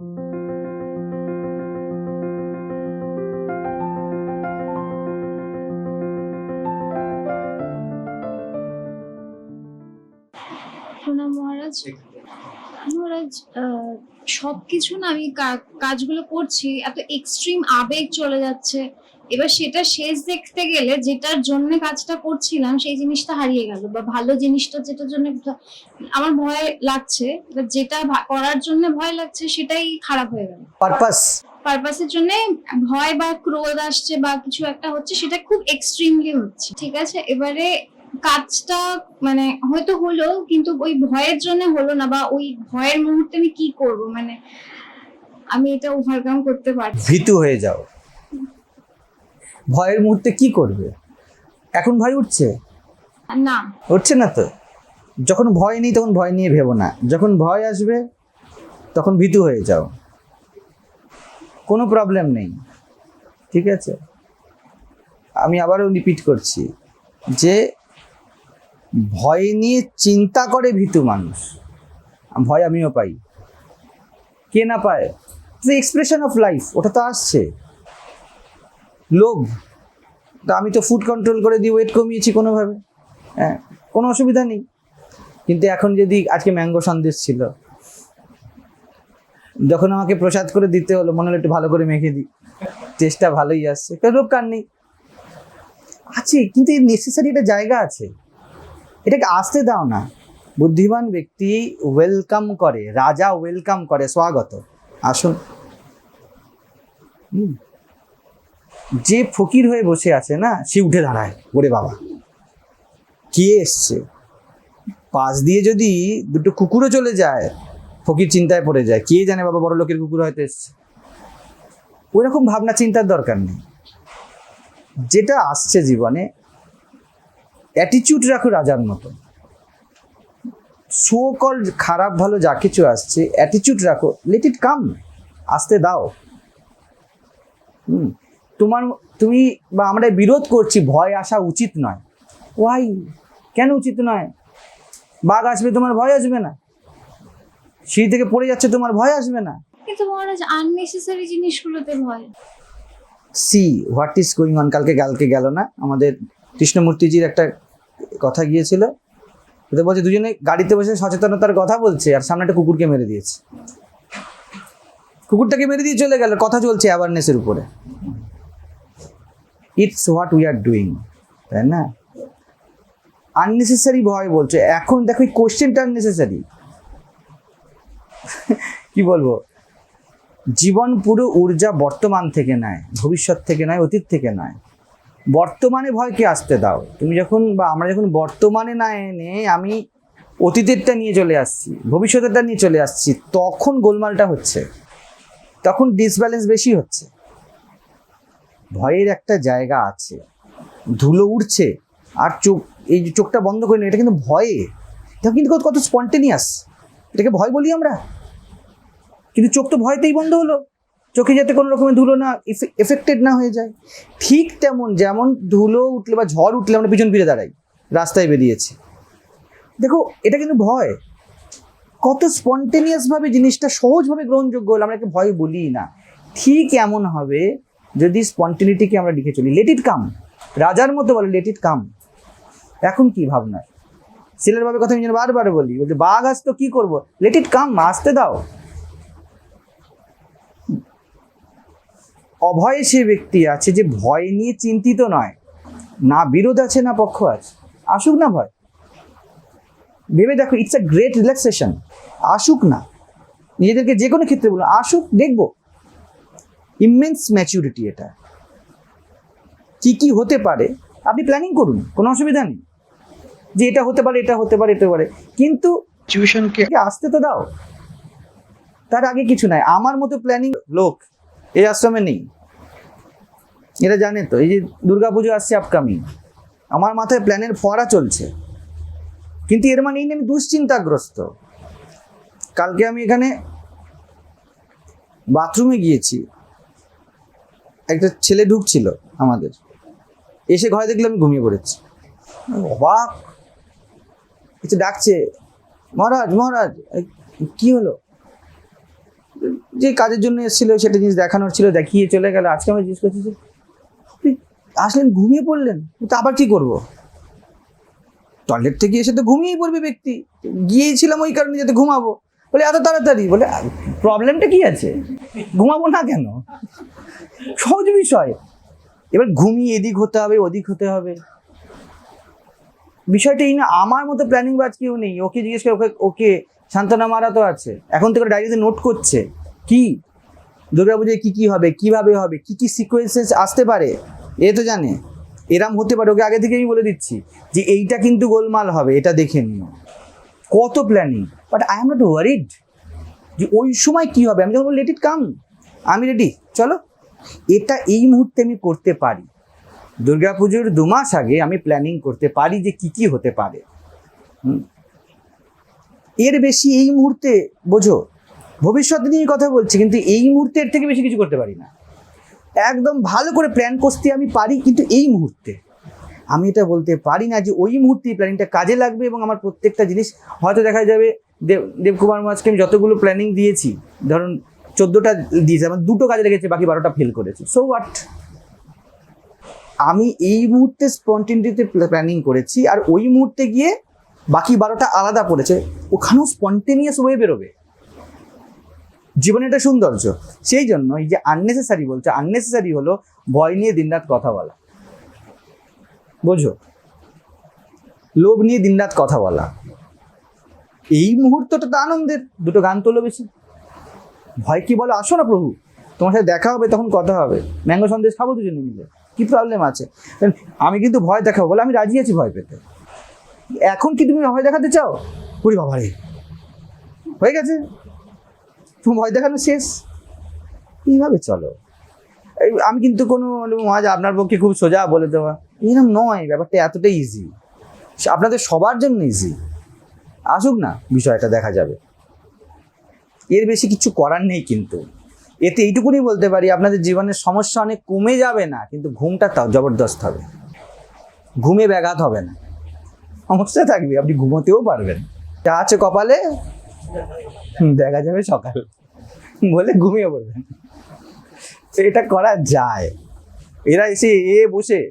প্রণাম মহারাজ মহারাজ না আমি কাজগুলো করছি এত এক্সট্রিম আবেগ চলে যাচ্ছে। এবার সেটা শেষ দেখতে গেলে যেটার জন্য কাজটা করছিলাম সেই জিনিসটা হারিয়ে গেল বা ভালো জিনিসটা যেটার জন্য আমার ভয় লাগছে এবার যেটা করার জন্য ভয় লাগছে সেটাই খারাপ হয়ে গেল। পারপাস পারপাসের জন্য ভয় বা ক্রোধ আসছে বা কিছু একটা হচ্ছে সেটা খুব এক্সট্রিমলি হচ্ছে ঠিক আছে? এবারে কাজটা মানে হয়তো হলো কিন্তু ওই ভয়ের জন্য হলো না বা ওই ভয়ের মুহূর্তে আমি কি করব? মানে আমি এটা ওভারকাম করতে পারছি ভীতু হয়ে যাও। ভয়ের মুহূর্তে কি করবে? এখন ভয় উঠছে? না। উঠছে না তো? যখন ভয় নেই তখন ভয় নিয়ে ভেবো না। যখন ভয় আসবে তখন ভীতু হয়ে যাও। কোনো প্রবলেম নেই। ঠিক আছে? আমি আবারও রিপিট করছি যে ভয় নিয়ে চিন্তা করে ভীতু মানুষ। ভয় আমিও পাই। কে না পায়? এক্সপ্রেশন অফ লাইফ ওটা তো আসছে। লোভ। তা আমি তো ফুড কন্ট্রোল করে দিয়ে ওয়েট কমিয়েছি কোনোভাবে। হ্যাঁ কোনো অসুবিধা নেই। কিন্তু এখন যদি আজকে ম্যাঙ্গো সন্দেশ ছিল, যখন আমাকে প্রসাদ করে দিতে হলো, মনে হলো একটু ভালো করে মেখে দিই। টেস্টটা ভালোই আসছে। কেউ রোগ কার নেই? আছে, কিন্তু এই নেসেসারি একটা জায়গা আছে। এটাকে আসতে দাও না। বুদ্ধিমান ব্যক্তি ওয়েলকাম করে, রাজা ওয়েলকাম করে, স্বাগত। আসুন। হুম। যে ফকির হয়ে বসে আছে না, সে উঠে দাঁড়ায়, ওরে বাবা। কে এসছে? পাশ দিয়ে যদি দুটো কুকুরও চলে যায়, ফকির চিন্তায় পড়ে যায়, কে জানে বাবা বড় লোকের কুকুর হয়তো এসছে? ওই রকম ভাবনা চিন্তার দরকার নেই। যেটা আসছে জীবনে অ্যাটিচিউড রাখো রাজার মতো। সো কল খারাপ, ভালো যা কিছু আসছে অ্যাটিচিউড রাখো লেট ইট কাম আসতে দাও। হুম। তোমার তুমি বা আমরা বিরোধ করছি ভয় আসা উচিত নয়। ওয়াই কেন উচিত নয়? বাঘ আসবে তোমার ভয় আসবে না। সিঁড়ি থেকে পড়ে যাচ্ছে তোমার ভয় আসবে না। কিন্তু মহারাজ আননেসেসারি জিনিসগুলোতে ভয়। See what is going on কালকে কালকে গেল না? আমাদের কৃষ্ণমূর্তিজির একটা কথা গিয়েছিল। ওদের বলছে দুজনে গাড়িতে বসে সচেতনতার কথা বলছে আর সামনে একটা কুকুরকে মেরে দিয়েছে। কুকুরটাকে মেরে দিয়ে চলে গেল কথা চলছে অ্যাওয়ারনেসের উপরে। It's what we are doing তাই না? আননেসেসারি ভয় বলছে। এখন দেখো, এই কোশ্চেনটা আননেসেসারি কি বলব? জীবন পুরো ঊর্জা বর্তমান থেকে নেয়, ভবিষ্যৎ থেকে নয়, অতীত থেকে নয়। বর্তমানে ভয়কে আসতে দাও? তুমি যখন বা আমরা যখন বর্তমানে না এনে আমি অতীতেরটা নিয়ে চলে আসছি, ভবিষ্যতেরটা নিয়ে চলে আসছি, তখন গোলমালটা হচ্ছে। তখন ডিসব্যালেন্স বেশি হচ্ছে। ভয়ের একটা জায়গা আছে। ধুলো উঠছে আর চোখ, এই যে চোখটা বন্ধ করে এটা কিন্তু ভয়ে। এটা কিন্তু কত স্পন্টেনিয়াস। এটাকে ভয় বলি আমরা। কিন্তু চোখ তো ভয়তেই বন্ধ হলো। চোখে যাতে কোনো রকমের ধুলো না এফেক্টেড না হয়ে যায়। ঠিক তেমন, যেমন ধুলো উঠলে বা ঝড় উঠলে আমরা পিছন ফিরে দাঁড়াই, রাস্তায় বেরিয়েছি। দেখো, এটা কিন্তু ভয়। কত স্পন্টেনিয়াসভাবে জিনিসটা সহজভাবে গ্রহণযোগ্য হলো, আমরা একে ভয় বলি না। ঠিক এমন হবে যদি স্পন্টেনিটিকে আমরা লিখে চলি লেট ইট কাম রাজার মতো বলে লেট ইট কাম এখন কি ভাবনা? সিলের বাবার কথা আমি যেন বারবার বলি, বলছে, বাঘ আসতো কি করব? লেট ইট কাম আসতে দাও। অভয়ে সে ব্যক্তি আছে যে ভয় নিয়ে চিন্তিত নয়। না বিরোধ আছে, না পক্ষ আছে। আসুক না ভয়। ভেবে দেখো ইটস আ গ্রেট রিল্যাক্সেশন আসুক না। নিজেদেরকে যে কোনো ক্ষেত্রে বলুন, আসুক, দেখব। ইমেন্স ম্যাচুরিটি এটা। কি কি হতে পারে আপনি প্ল্যানিং করুন কোনো অসুবিধা নেই। যে এটা হতে পারে এটা হতে পারে এটা পারে। কিন্তু আগে আসতে তো দাও। তার আগে কিছু নাই। আমার মতো প্ল্যানিং লোক এই আশ্রমে নেই। এটা জানে তো এই যে দুর্গাপুজো আসছে আপকামিং আমার মাথায় প্ল্যানের ফোয়ারা চলছে। কিন্তু এর মানে এই নিয়ে আমি দুশ্চিন্তাগ্রস্ত। কালকে আমি এখানে বাথরুমে গিয়েছি। একটা ছেলে ঢুকছিল আমাদের। এসে ঘরে দেখলে আমি ঘুমিয়ে পড়েছি। অবাক। কিছু ডাকছে, মহারাজ মহারাজ কি হলো? যে কাজের জন্য এসেছিল, সেটা জিনিস দেখানোর ছিল, দেখিয়ে চলে গেল। আজকে আমরা জিজ্ঞেস করছি যে আসলেন, ঘুমিয়ে পড়লেন? তো আবার কি করব? টয়লেট থেকে এসে তো ঘুমিয়েই পড়বে ব্যক্তি। গিয়েছিলাম ওই কারণে যাতে ঘুমাবো। বলে, এত তাড়াতাড়ি। বলে প্রবলেমটা কি আছে? ঘুমাবো না কেন? সহজ বিষয়। এবার ঘুমিয়ে এদিক হতে হবে, ওদিক হতে হবে। বিষয়টা এই না, আমার মতো প্ল্যানিং বাজ কেউ নেই। ওকে জিজ্ঞেস করে, ওকে ওকে সান্ত্বনা মারা তো আছে। এখন থেকে ডায়েরিতে নোট করছে। কি? দুর্গাপুজোয় কি কি হবে? কীভাবে হবে? কি কি সিকোয়েন্সেস আসতে পারে? এ তো জানে। এরাম হতে পারে। ওকে আগে থেকে আমি বলে দিচ্ছি যে, এইটা কিন্তু গোলমাল হবে, এটা দেখে নিও। কত planning but I am not worried যে ওই সময় কি হবে? আমি যখন লেট ইট কাম আমি রেডি চলো। এটা এই মুহূর্তে আমি করতে পারি। দুর্গাপুজোর দু মাস আগে আমি প্ল্যানিং করতে পারি যে কি কি হতে পারে। এর বেশি এই মুহূর্তে, বোঝো, ভবিষ্যৎ নিয়ে কথা বলছি, কিন্তু এই মুহূর্তের থেকে বেশি কিছু করতে পারি না। একদম ভালো করে প্ল্যান করতে আমি পারি, কিন্তু এই মুহূর্তে। আমি এটা বলতে পারি না যে ওই মুহূর্তে প্ল্যানিংটা কাজে লাগবে এবং আমার প্রত্যেকটা জিনিস হয়তো দেখা যাবে দেব, দেবকুমার মাঝকে আমি যতগুলো প্ল্যানিং দিয়েছি, ধরুন চোদ্দোটা দিয়েছি, আমার দুটো কাজে লেগেছে, বাকি বারোটা ফেল করেছি। সো হোয়াট আমি এই মুহূর্তে স্পন্টেনিটিতে প্ল্যানিং করেছি, আর ওই মুহূর্তে গিয়ে বাকি বারোটা আলাদা পড়েছে, ওখানেও স্পন্টেনিয়াস ওয়ে বেরোবে। জীবনে এটা সৌন্দর্য। সেই জন্য এই যে আননেসেসারি বলছে আননেসেসারি হলো ভয় নিয়ে দিনরাত কথা বলা। বোঝো? লোভ নিয়ে দিনরাত কথা বলা। এই মুহূর্তটা তো আনন্দের, দুটো গান তোলো বেশি। ভয় কি বলো? আসো না প্রভু, তোমার সাথে দেখা হবে, তখন কথা হবে। ম্যাঙ্গো সন্দেশ খাব দুজনে মিলে। কি প্রবলেম আছে? আমি কিন্তু ভয় দেখাবো, বলে আমি রাজি আছি ভয় পেতে। এখন কি তুমি ভয় দেখাতে চাও? ওরে বাবা রে। হয়ে গেছে? তুমি ভয় দেখানো শেষ। এইভাবে চলো। আমি কিন্তু কোনো মহাজ আপনার পক্ষে খুব সোজা বলে দেওয়া। এরকম নয়, ব্যাপারটা এতটাই ইজি আপনাদের সবার জন্য ইজি আসুক না, বিষয়টা দেখা যাবে। এর বেশি কিছু করার নেই কিন্তু। এতে এইটুকুনি বলতে পারি, আপনাদের জীবনের সমস্যা অনেক কমে যাবে না, কিন্তু ঘুমটা তাও জবরদস্ত হবে। ঘুমে ব্যাঘাত হবে না। সমস্যা থাকবে, আপনি ঘুমোতেও পারবেন। যা আছে কপালে দেখা যাবে সকাল। বলে ঘুমিয়ে পড়বেন। এটা করা যায়। এরা এসে এ বসে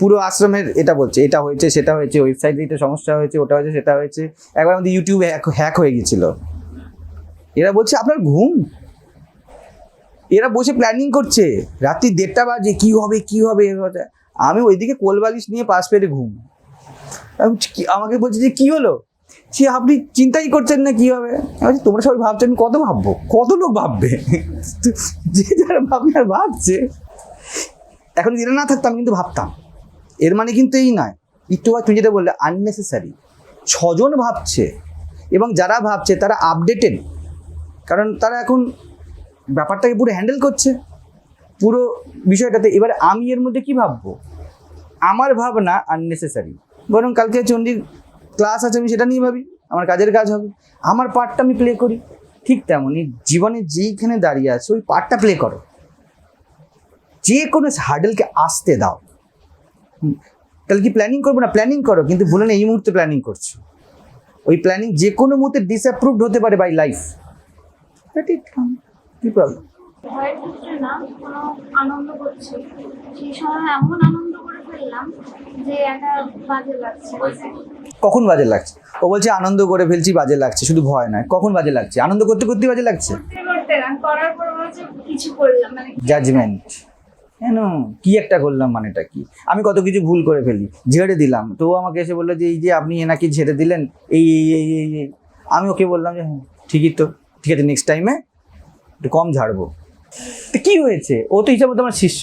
পুরো আশ্রমের এটা বলছে এটা হয়েছে সেটা হয়েছে ওয়েবসাইটে এটা সমস্যা হয়েছে ওটা হয়েছে সেটা হয়েছে। একবার আমাদের ইউটিউবে হ্যাক হয়ে গেছিল এরা বলছে আপনার ঘুম? এরা বসে প্ল্যানিং করছে রাত্রি দেড়টা বাজে কি হবে কি হবে। আমি ওইদিকে কোলবালিশ নিয়ে পাশ পেরে ঘুম। আমাকে বলছে যে কি হলো? সে আপনি চিন্তাই করছেন না কি হবে? বলছি, তোমরা সবাই ভাবছ আমি কত ভাববো? কত লোক ভাববে? যে যারা ভাবনার ভাবছে। এখন এরা না থাকতাম কিন্তু ভাবতাম। এর মানে কিন্তু এই নয়। আগে তুমি যেটা বললে আননেসেসারি ছজন ভাবছে, এবং যারা ভাবছে তারা আপডেটেড কারণ তারা এখন ব্যাপারটাকে পুরো হ্যান্ডেল করছে। পুরো বিষয়টাতে এবার আমি এর মধ্যে কি ভাববো? আমার ভাবনা আননেসেসারি বরং কালকে চণ্ডীর ক্লাস আছে, আমি সেটা নিয়ে ভাবি। আমার কাজের কাজ হবে। আমার পার্টটা আমি প্লে করি। ঠিক তেমনই জীবনে যেইখানে দাঁড়িয়ে আছে, ওই পার্টটা প্লে করো। যে কোনো হার্ডেলকে আসতে দাও। তাহলে কি প্ল্যানিং করব না? প্ল্যানিং করো কিন্তু ভুলে না এই মুহূর্তে প্ল্যানিং করছ। ওই প্ল্যানিং যে কোনো মুহূর্তে ডিসঅ্যাপ্রুভড হতে পারে বাই লাইফ কি প্রবলেম ভয়ের ক্ষেত্রে না কোনো আনন্দ করছি। সেই সময় এমন আনন্দ করে ফেললাম যে একটা বাজে লাগছে। কখন বাজে লাগছে? ও বলছে আনন্দ করে ফেলছি বাজে লাগছে। শুধু ভয় নয় কখন বাজে লাগছে? আনন্দ করতে করতে বাজে লাগছে? করতে করতে গান করার পর কিছু করলাম মানে জাজমেন্ট কেন? কি একটা করলাম মানেটা কি? আমি কত কিছু ভুল করে ফেলি ঝেড়ে দিলাম। তো আমাকে এসে বলল যে এই যে আপনি এনাকে ঝেড়ে দিলেন এই এই এই এই এই আমি ওকে বললাম যে হ্যাঁ ঠিকই তো। ঠিক আছে নেক্সট টাইমে একটু কম ঝাড়বো। তো কী হয়েছে? ও তো হিসাবে তো আমার শিষ্য।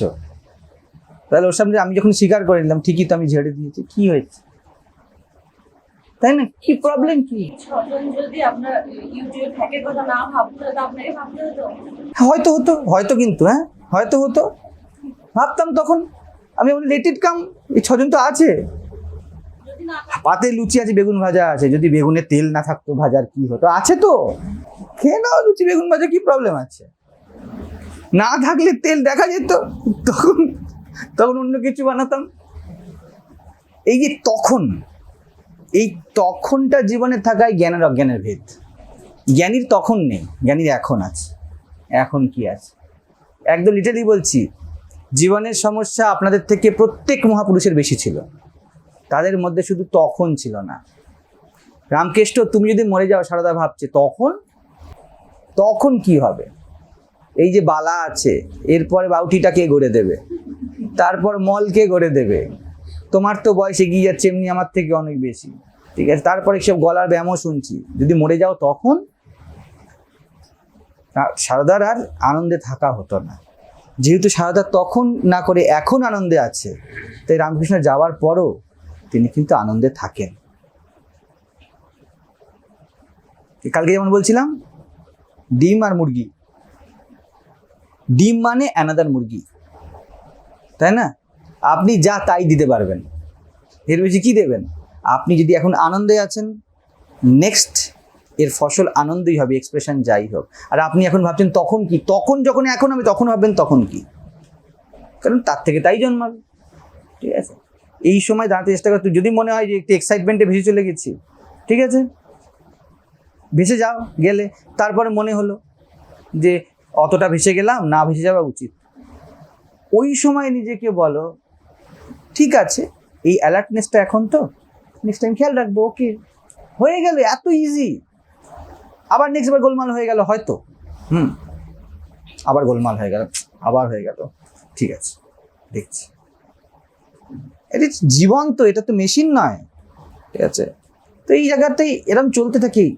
তাহলে ওর সামনে আমি যখন স্বীকার করে নিলাম ঠিকই তো আমি ঝেড়ে দিয়েছি। কী হয়েছে? তাই না? কি প্রবলেম কি? হতো। হয়তো হতো হয়তো কিন্তু হ্যাঁ হয়তো হতো। ভাবতাম তখন, আমি লেট ইট কাম, এই ছজন তো আছে। পাতে লুচি আছে, বেগুন ভাজা আছে, যদি বেগুনে তেল না থাকতো ভাজার কি হতো? আছে তো। খেয়ে নাও লুচি, বেগুন ভাজা, কি প্রবলেম আছে? না থাকলে তেল দেখা যেত, তখন তখন অন্য কিছু বানাতাম। এই যে তখন, এই তখনটা জীবনে থাকায় জ্ঞানের অজ্ঞানের ভেদ। জ্ঞানীর তখন নেই, জ্ঞানীর এখন আছে। এখন কি আছে? একদম লিটারলি বলছি জীবনের সমস্যা আপনাদের থেকে প্রত্যেক মহাপুরুষের বেশি ছিল। তাদের মধ্যে শুধু তখন ছিল না। রামকৃষ্ণ তুমি যদি মরে যাও, সারদা ভাবছে, তখন? তখন কি হবে? এই যে বালা আছে, এরপরে বাউটিটা কে গড়ে দেবে? তারপর মল কে গড়ে দেবে? তোমার তো বয়স এগিয়ে যাচ্ছে, এমনি আমার থেকে অনেক বেশি। ঠিক আছে, তারপরে সব গলার ব্যায়ামও শুনছি। যদি মরে যাও, তখন? সারদার আর আনন্দে থাকা হতো না। যেহেতু সারদা তখন না করে এখন আনন্দে আছে, তাই রামকৃষ্ণ যাওয়ার পরও তিনি কিন্তু আনন্দে থাকেন। কালকে যেমন বলছিলাম, ডিম আর মুরগি। ডিম মানে অ্যানাদার মুরগি। তাই না? আপনি যা তাই দিতে পারবেন। এর বেশি কি দেবেন? আপনি যদি এখন আনন্দে আছেন নেক্সট এর ফসল আনন্দই হবে এক্সপ্রেশন যাই হোক। আর আপনি এখন ভাবছেন, তখন কি? তখন যখন এখন হবে, তখন ভাববেন, তখন কি? কারণ তার থেকে তাই জন্মাবে। ঠিক আছে? এই সময় দাঁড়াতে চেষ্টা কর। যদি মনে হয় যে একটু এক্সাইটমেন্টে ভেসে চলে গেছি, ঠিক আছে? ভেসে যাও, গেলে। তারপরে মনে হলো যে অতটা ভেসে গেলাম, না ভেসে যাওয়া উচিত। ওই সময় নিজেকে বলো, ঠিক আছে, এই অ্যালার্টনেসটা এখন তো নেক্সট টাইম খেয়াল রাখব ওকে হয়ে গেল, এত ইজি আবার নেক্সট বার গোলমাল হয়ে গেল হয়তো। হুম। আবার গোলমাল হয়ে গেল, আবার হয়ে গেল। ঠিক আছে, দেখছি। এটা জীবন তো এটা তো মেশিন নয়। ঠিক আছে? তো এই জায়গাতেই এরম চলতে থাকে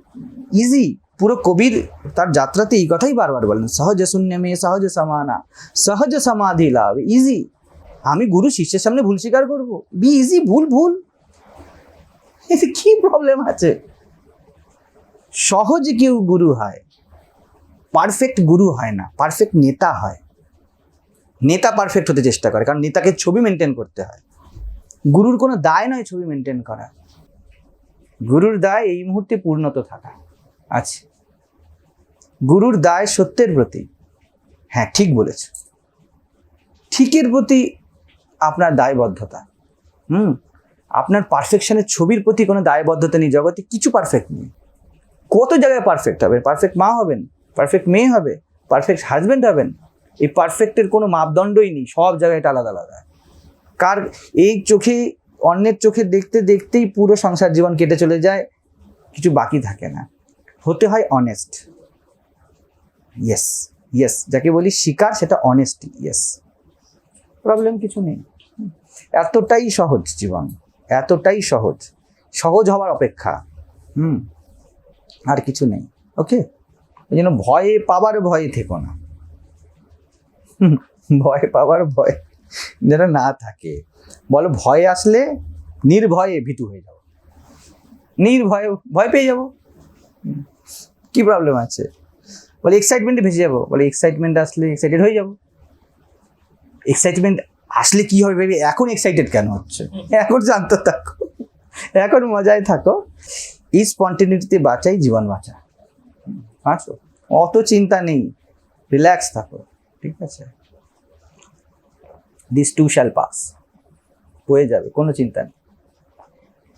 ইজি পুরো কবির তার যাত্রাতে এই কথাই বারবার বলেন, সহজ শূন্য মেয়ে সহজ সমানা, সহজ সমাধি লাভ ইজি আমি গুরু শিষ্যের সামনে ভুল স্বীকার করব। বি ইজি ভুল ভুল। কি প্রবলেম আছে? সহজ কেউ গুরু হয় পারফেক্ট গুরু হয় না পারফেক্ট নেতা হয়। নেতা পারফেক্ট হতে চেষ্টা করে, কারণ নেতাকে ছবি মেনটেন করতে হয়। গুরুর কোনো দায় নয় ছবি মেনটেন করা। গুরুর দায় এই মুহূর্তে পূর্ণত থাকা, আছে। গুরুর দায় সত্যের প্রতি হ্যাঁ ঠিক বলেছ। ঠিকের প্রতি আপনার দায়বদ্ধতা, হুম? আপনার পারফেকশনের ছবির প্রতি কোনো দায়বদ্ধতা নেই, জগতে কিছু পারফেক্ট নেই। কত জায়গায় পারফেক্ট হবে? পারফেক্ট মা হবেন পারফেক্ট মেয়ে হবে পারফেক্ট হাজব্যান্ড হবেন, এই পারফেক্টের কোনো মাপদণ্ডই নেই, সব জায়গায় এটা আলাদা আলাদা। কার এই চোখে, অন্যের চোখে দেখতে দেখতেই পুরো সংসার জীবন কেটে চলে যায়, কিছু বাকি থাকে না। হতে হয় অনেস্ট ইয়েস ইয়েস যাকে বলি শিকার, সেটা অনেস্টি ইয়েস প্রবলেম কিছু নেই। এতটাই সহজ জীবন, এতটাই সহজ। সহজ হওয়ার অপেক্ষা। হুম। আর কিছু নেই ওকে ওই জন্য ভয়ে পাবার ভয়ে থেকো না। ভয় পাবার ভয় যেন না থাকে। বলো ভয় আসলে নির্ভয়ে ভীতু হয়ে যাব নির্ভয়ে, ভয় পেয়ে যাব। কি প্রবলেম আছে? বলে এক্সাইটমেন্টে ভেসে যাব। বলে এক্সাইটমেন্ট আসলে এক্সাইটেড হয়ে যাব। এক্সাইটমেন্ট আসলে কি হবে ভেবে এখন এক্সাইটেড কেন হচ্ছে? এখন শান্ত থাকো। এখন মজায় থাকো। স্পন্টেনিটিতে বাঁচাই জীবন বাঁচা। আছো অত চিন্তা নেই। রিল্যাক্স থাকো। ঠিক আছে? দিস টু শ্যাল পাস হয়ে যাবে। কোনো চিন্তা নেই।